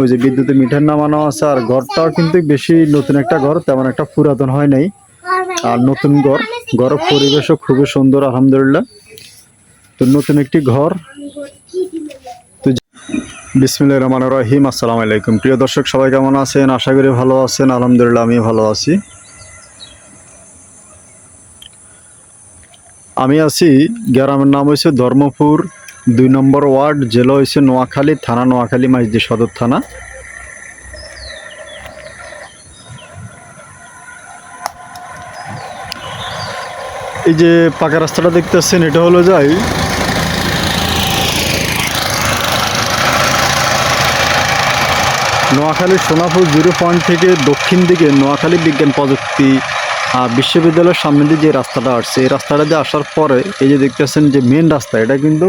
ওই যে বিদ্যুতে মিটার নামানো আছে, আর ঘরটাও কিন্তু বেশি নতুন একটা ঘর, তেমন একটা পুরাতন হয় নাই। আর নতুন ঘর, ঘরের পরিবেশও খুবই সুন্দর, আলহামদুলিল্লাহ। তো নতুন একটি ঘর। তো বিসমিল্লাহির রহমানির রহিম, আসসালামু আলাইকুম। প্রিয় দর্শক, সবাই কেমন আছেন? আশা করি ভালো আছেন, আলহামদুলিল্লাহ আমি ভালো আছি। আমি আছি, গ্রামের নাম হয়েছে ধর্মপুর দুই নম্বর ওয়ার্ড জেলা হয়েছে নোয়াখালী, থানা নোয়াখালী, মাইজদি সদর থানা। এই যে পাকা রাস্তাটা দেখতেছেন, এটা হলো যাই। নোয়াখালী সোনাপুর জিরো পয়েন্ট থেকে দক্ষিণ দিকে নোয়াখালী বিজ্ঞান প্রযুক্তি বিশ্ববিদ্যালয়ের সামনে দিয়ে যে রাস্তাটা আসছে, এই রাস্তাটা দিয়ে আসার পরে এই যে দেখতেছেন যে মেন রাস্তা, এটা কিন্তু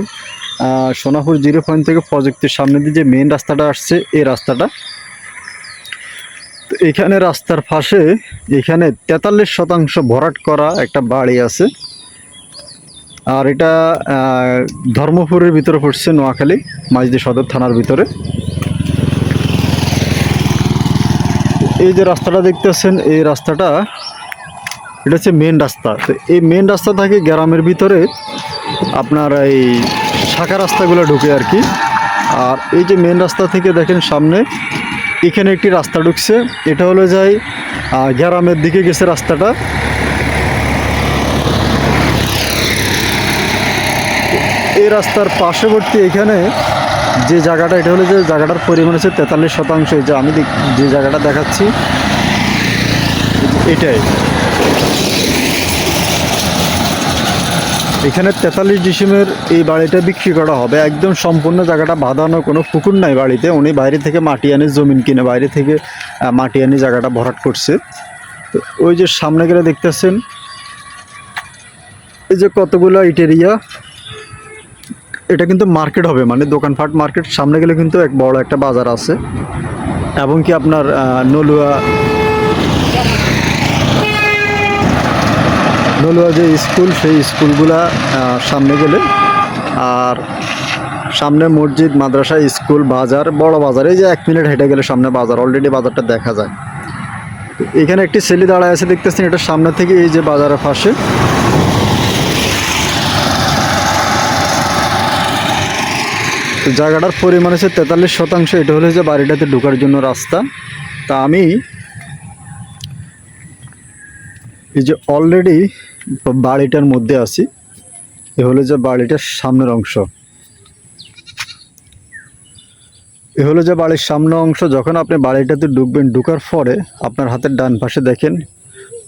সোনাপুর জিরো পয়েন্ট থেকে প্রযুক্তির সামনে দিয়ে যে মেন রাস্তাটা আসছে, এই রাস্তাটা। তো এখানে রাস্তার পাশে এখানে তেতাল্লিশ শতাংশ ভরাট করা একটা বাড়ি আছে। আর এটা ধর্মপুরের ভিতরে পড়ছে, নোয়াখালী, মাঝদি সদর থানার ভিতরে। এই যে রাস্তাটা দেখতেছেন, এই রাস্তাটা, এটা হচ্ছে মেন রাস্তা। তো এই মেন রাস্তা থাকে গ্রামের ভিতরে আপনার এই শাখা রাস্তাগুলো ঢুকে আর কি। আর এই যে মেন রাস্তা থেকে দেখেন সামনে, এখানে একটি রাস্তা ঢুকছে। এটা হলো যাই গ্যারামের দিকে গেছে রাস্তাটা। এই রাস্তার পার্শ্ববর্তী এখানে যে জায়গাটা, এটা হলো যে জায়গাটার পরিমাণ হচ্ছে তেতাল্লিশ শতাংশ। যে আমি যে জায়গাটা দেখাচ্ছি, এটাই। এখানে তেতাল্লিশ ডিসিমের এই বাড়িটা বিক্রি করা হবে। একদম সম্পূর্ণ জায়গাটা বাঁধানো, কোনো পুকুর নাই বাড়িতে। উনি বাইরে থেকে মাটি আনে জমিন কিনে বাইরে থেকে মাটি আনে জায়গাটা ভরাট করছে। তো ওই যে সামনে গেলে দেখতেছেন, এই যে কতগুলো ইটেরিয়া, এটা কিন্তু মার্কেট হবে মানে দোকানপাট মার্কেট। সামনে গেলে কিন্তু এক বড় একটা বাজার আছে। এবং কি আপনার নলুয়া নলুয়া যে স্কুল, সেই স্কুলগুলা সামনে গেলে। আর সামনে মসজিদ, মাদ্রাসা, স্কুল, বাজার, বড় বাজার, এই যে এক মিনিট হেঁটে গেলে সামনে বাজার অলরেডি বাজারটা দেখা যায়। এখানে একটি ছেলে দাঁড়ায় আছে, দেখতেছেন এটা সামনে থেকে এই যে বাজারের পাশে। জায়গাটার পরিমাণ হচ্ছে তেতাল্লিশ শতাংশ, এটা হলো যে বাড়িটাতে ঢোকার জন্য রাস্তা। তা আমি এই যে অলরেডি বাড়িটার মধ্যে আছি। এ হলো যে বাড়িটার সামনের অংশ। এ হলো যে বাড়ির সামনের অংশ, যখন আপনি বাড়িটাতে ঢুকবেন, ঢুকার পরে আপনার হাতের ডান পাশে দেখেন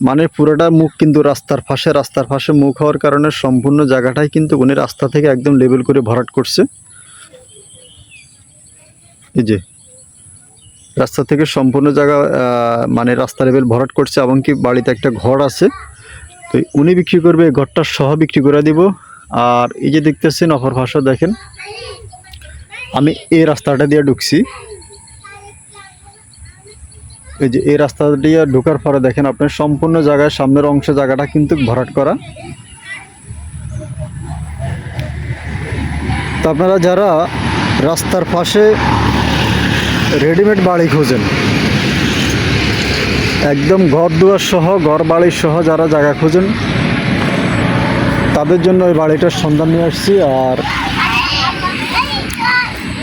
মানে পুরোটা মুখ কিন্তু রাস্তার পাশে রাস্তার পাশে মুখ হওয়ার কারণে সম্পূর্ণ জায়গাটাই কিন্তু উনি রাস্তা থেকে একদম লেবেল করে ভরাট করছে। এই যে, রাস্তা থেকে সম্পূর্ণ জায়গা মানে রাস্তা লেবেল ভরাট করছে এমনকি বাড়িতে একটা ঘর আছে। তো উনি বিক্রি করবে, ঘরটা সহ বিক্রি করে দিব। আর এই যে দেখতেছেন, অপর ভাষা দেখেন। আমি এই রাস্তাটা দিয়ে ঢুকছি। এই যে এই রাস্তা দিয়ে ঢোকার পরে দেখেন আপনার সম্পূর্ণ জায়গায় সামনের অংশ জায়গাটা কিন্তু ভরাট করা। তো আপনারা যারা রাস্তার পাশে রেডিমেড বাড়ি খোঁজেন একদম ঘর দুয়ার সহ ঘর বাড়ির সহ যারা জায়গা খুঁজেন, তাদের জন্য ওই বাড়িটার সন্ধান নিয়ে আসছি। আর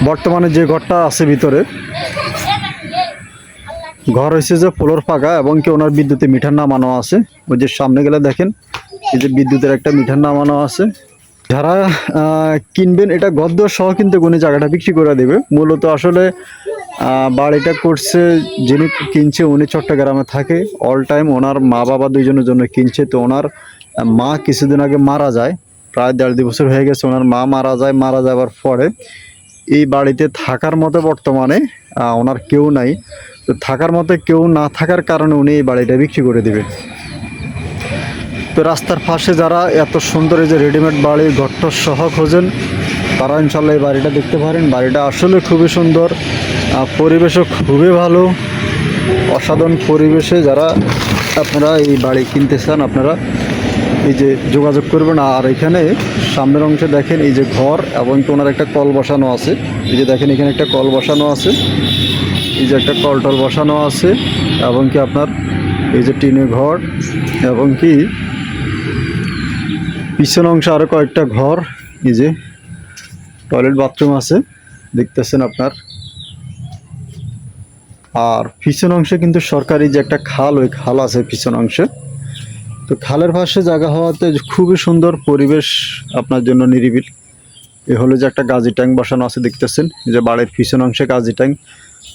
বর্তমানে যে ঘরটা আছে ভিতরে, ঘর হয়েছে যে ফ্লোর ফাঁকা এবং কি ওনার বিদ্যুতে মিঠার নামানো আছে। ওই যে সামনে গেলে দেখেন, এই যে বিদ্যুতের একটা মিঠার নামানো আছে। যারা কিনবেন, এটা গদ্য সহ কিন্তু উনি জায়গাটা বিক্রি করে দেবে। মূলত আসলে বাড়িটা করছে, যিনি কিনছে উনি চট্টগ্রামে থাকে। অল টাইম ওনার মা বাবা দুইজনের জন্য কিনছে। তো ওনার মা কিছুদিন আগে মারা যায়, প্রায় দেড় দুই বছর হয়ে গেছে ওনার মা মারা যায়, মারা যাওয়ার পরে। এই বাড়িতে থাকার মতো বর্তমানে ওনার কেউ নাই। তো থাকার মতো কেউ না থাকার কারণে উনি এই বাড়িটা বিক্রি করে দেবে। তো রাস্তার পাশে যারা এত সুন্দর এই যে রেডিমেড বাড়ি ঘরটর সহ খোঁজেন, তারা ইনশাল্লাহ এই বাড়িটা দেখতে পারেন। বাড়িটা আসলে খুবই সুন্দর। পরিবেশও খুবই ভালো। অসাধারণ পরিবেশে যারা আপনারা এই বাড়ি কিনতে চান, আপনারা এই যে যোগাযোগ করবেন। আর এখানে সামনের অংশে দেখেন এই যে ঘর এবং কি ওনার একটা কল বসানো আছে। এই যে দেখেন এখানে একটা কল বসানো আছে। এই যে একটা কলটল বসানো আছে এবং কি আপনার এই যে টিনের ঘর এবং কি পিছন অংশে আরও কয়েকটা ঘর। এই যে টয়লেট বাথরুম আছে। দেখতেছেন আপনার আর পিছন অংশে কিন্তু সরকারি যে একটা খাল, ওই খাল আছে পিছন অংশে। তো খালের পাশে জায়গা হওয়াতে খুবই সুন্দর পরিবেশ আপনার জন্য নিরিবিল। এ হলো যে একটা গাজি ট্যাঙ্ক বসানো আছে, দেখতেছেন? যে বাড়ির পিছন অংশে গাজি ট্যাঙ্ক।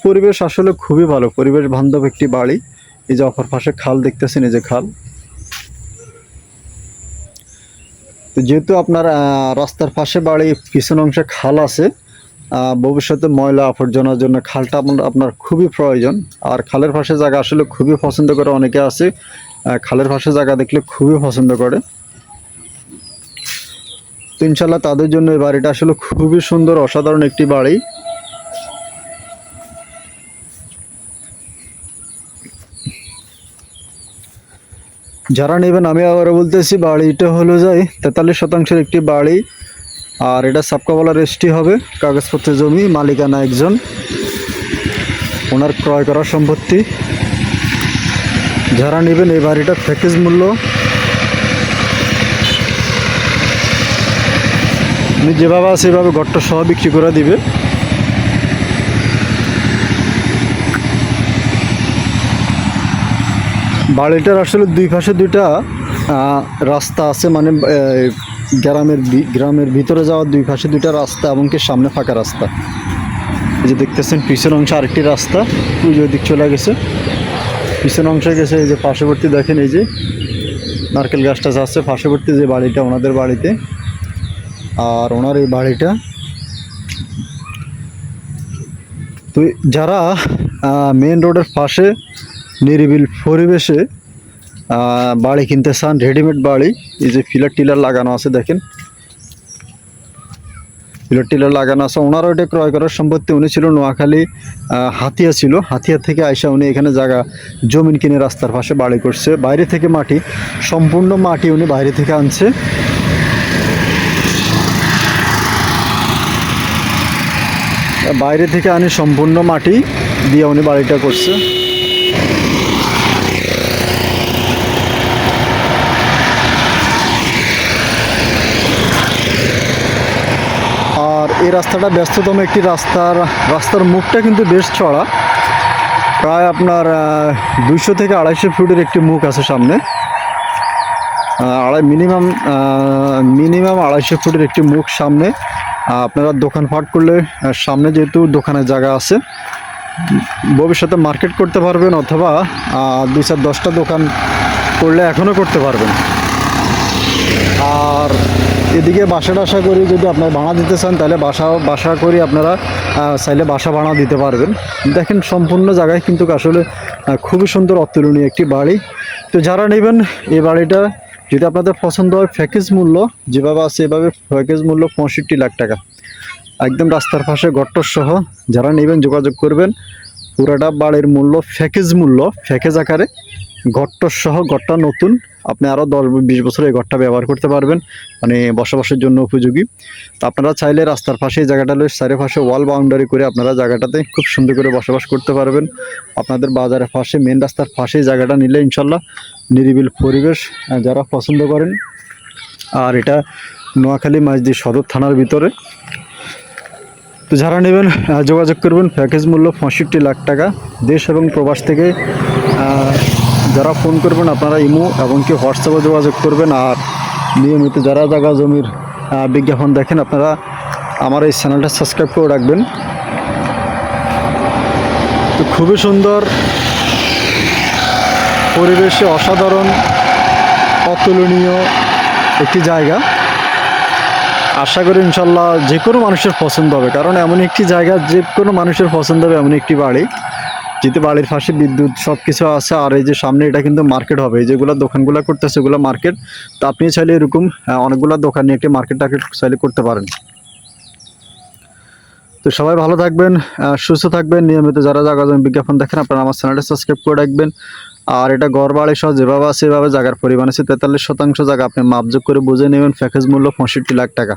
পরিবেশ আসলে খুবই ভালো। পরিবেশ বান্ধব একটি বাড়ি। এই যে অপর পাশে খাল, দেখতেছেন? এই যে খাল। তো যেহেতু আপনার রাস্তার পাশে বাড়ি পিছন অংশে খাল আছে ভবিষ্যতে ময়লা আবর্জনার জন্য খালটা আপনার খুবই প্রয়োজন। আর খালের পাশে জায়গা আসলে খুবই পছন্দ করে অনেকে আছে। খালের পাশে জায়গা দেখলে খুবই পছন্দ করে। তো ইনশাল্লাহ তাদের জন্য এই বাড়িটা আসলে খুবই সুন্দর, অসাধারণ একটি বাড়ি। যারা নেবেন, আমি আবার বলতেছি, বাড়িটা হলো যাই, তেতাল্লিশ শতাংশের একটি বাড়ি। আর এটা সাবকাওয়ালা রেস্টি হবে কাগজপত্র জমি, মালিকানা একজন। ওনার ক্রয় করা সম্পত্তি। যারা নেবেন এই বাড়িটার প্যাকেজ মূল্য উনি যেভাবে আছে সেভাবে ঘরটা সহ বিক্রি করে দিবে। বাড়িটার আসলে দুই পাশে দুইটা রাস্তা আছে মানে গ্রামের গ্রামের ভিতরে যাওয়ার দুই পাশে দুইটা রাস্তা এমনকি সামনে ফাঁকা রাস্তা। এই যে দেখতেছেন পিছন অংশে আরেকটি রাস্তা যে দিক চলে গেছে। পিছন অংশে গেছে, এই যে পার্শ্ববর্তী দেখেন, এই যে নারকেল গাছটা আছে, পার্শ্ববর্তী যে বাড়িটা, ওনাদের বাড়িতে। আর ওনার এই বাড়িটা। তো যারা মেন রোডের পাশে নিরিবিল পরিবেশে বাড়ি কিনতে চান রেডিমেড বাড়ি। এই যে ফিলার টিলার লাগানো আছে, দেখেন। ফিলার টিলার লাগানো আছে। ওনারও এটা ক্রয় করার সম্পত্তি উনি ছিল নোয়াখালী হাতিয়া ছিল। হাতিয়া থেকে আইসা উনি এখানে জায়গা, জমিন কিনে রাস্তার পাশে বাড়ি করছে। বাইরে থেকে মাটি, সম্পূর্ণ মাটি উনি বাইরে থেকে আনছে। বাইরে থেকে আনি সম্পূর্ণ মাটি দিয়ে উনি বাড়িটা করছে আর এই রাস্তাটা ব্যস্ততম একটি রাস্তার রাস্তার মুখটা কিন্তু বেশ চড়া। প্রায় আপনার দুইশো থেকে আড়াইশো ফুটের একটি মুখ আছে সামনে। আড়াই মিনিমাম মিনিমাম আড়াইশো ফুটের একটি মুখ সামনে। আপনারা দোকানপাট করলে সামনে যেহেতু দোকানের জায়গা আছে, ভবিষ্যতে মার্কেট করতে পারবেন অথবা দুই চার দশটা দোকান করলে এখনও করতে পারবেন। আর এদিকে বাসা টাসা করি যদি আপনার ভাড়া দিতে চান, তাহলে বাসা বাসা করি আপনারা চাইলে বাসা ভাড়া দিতে পারবেন। দেখেন সম্পূর্ণ জায়গায় কিন্তু আসলে খুবই সুন্দর অতুলনীয় একটি বাড়ি। তো যারা নেবেন এই বাড়িটা, যদি আপনাদের পছন্দ হয় প্যাকেজ মূল্য, যেভাবে আছে এভাবে প্যাকেজ মূল্য পঁয়ষট্টি লাখ টাকা। একদম রাস্তার পাশে সহ, যারা নেবেন যোগাযোগ করবেন, পুরাটা বাড়ির মূল্য, প্যাকেজ মূল্য, প্যাকেজ আকারে। ঘরটার সহ ঘরটা নতুন। আপনি আরও দশ, বিশ বছর এই ঘরটা ব্যবহার করতে পারবেন মানে বসবাসের জন্য উপযোগী। তো আপনারা চাইলে রাস্তার পাশে এই জায়গাটা চারিপাশে ওয়াল বাউন্ডারি করে আপনারা জায়গাটাতে খুব সুন্দর করে বসবাস করতে পারবেন। আপনাদের বাজারের পাশে মেন রাস্তার পাশে জায়গাটা নিলে ইনশাল্লাহ নিরিবিল পরিবেশ যারা পছন্দ করেন। আর এটা নোয়াখালী মাঝদি সদর থানার ভিতরে। তো যারা নেবেন যোগাযোগ করবেন, প্যাকেজ মূল্য পঁয়ষট্টি লাখ টাকা। দেশ এবং প্রবাস থেকে যারা ফোন করবেন, আপনারা ইমো এবং কি হোয়াটসঅ্যাপে যোগাযোগ করবেন। আর নিয়মিত যারা জায়গা জমির বিজ্ঞাপন দেখেন, আপনারা আমার এই চ্যানেলটা সাবস্ক্রাইব করে রাখবেন। তো খুবই সুন্দর পরিবেশে অসাধারণ, অতুলনীয় একটি জায়গা। আশা করি ইনশাল্লাহ যে কোনো মানুষের পছন্দ হবে, কারণ এমন একটি জায়গা যে কোনো মানুষের পছন্দ হবে, এমন একটি বাড়ি। যেহেতু বাড়ির পাশে বিদ্যুৎ সব কিছু আছে, আর এই যে সামনে এটা কিন্তু মার্কেট হবে। যেগুলো দোকানগুলো করতেছে, এগুলো মার্কেট তো আপনি চাইলে এরকম অনেকগুলো দোকান নিয়ে একটি মার্কেট টার্কেট চাইলে করতে পারেন। তো সবাই ভালো থাকবেন সুস্থ থাকবেন, নিয়মিত যারা জায়গা জমি বিজ্ঞাপন দেখেন, আপনারা আমার চ্যানেলটা সাবস্ক্রাইব করে রাখবেন। আর এটা গড় বাড়ি সহ যেভাবে আছে সেভাবে জায়গার পরিমাণ আছে, তেতাল্লিশ শতাংশ জায়গা আপনি মাপযোগ করে বুঝে নেবেন প্যাকেজ মূল্য পঁয়ষট্টি লাখ টাকা।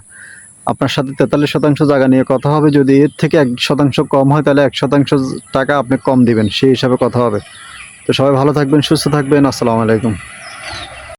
আপনার সাথে তেতাল্লিশ শতাংশ জায়গা নিয়ে কথা হবে। যদি এর থেকে এক শতাংশ কম হয়, তাহলে এক শতাংশ টাকা আপনি কম দিবেন, সেই হিসাবে কথা হবে। তো সবাই ভালো থাকবেন, সুস্থ থাকবেন। আসসালামু আলাইকুম।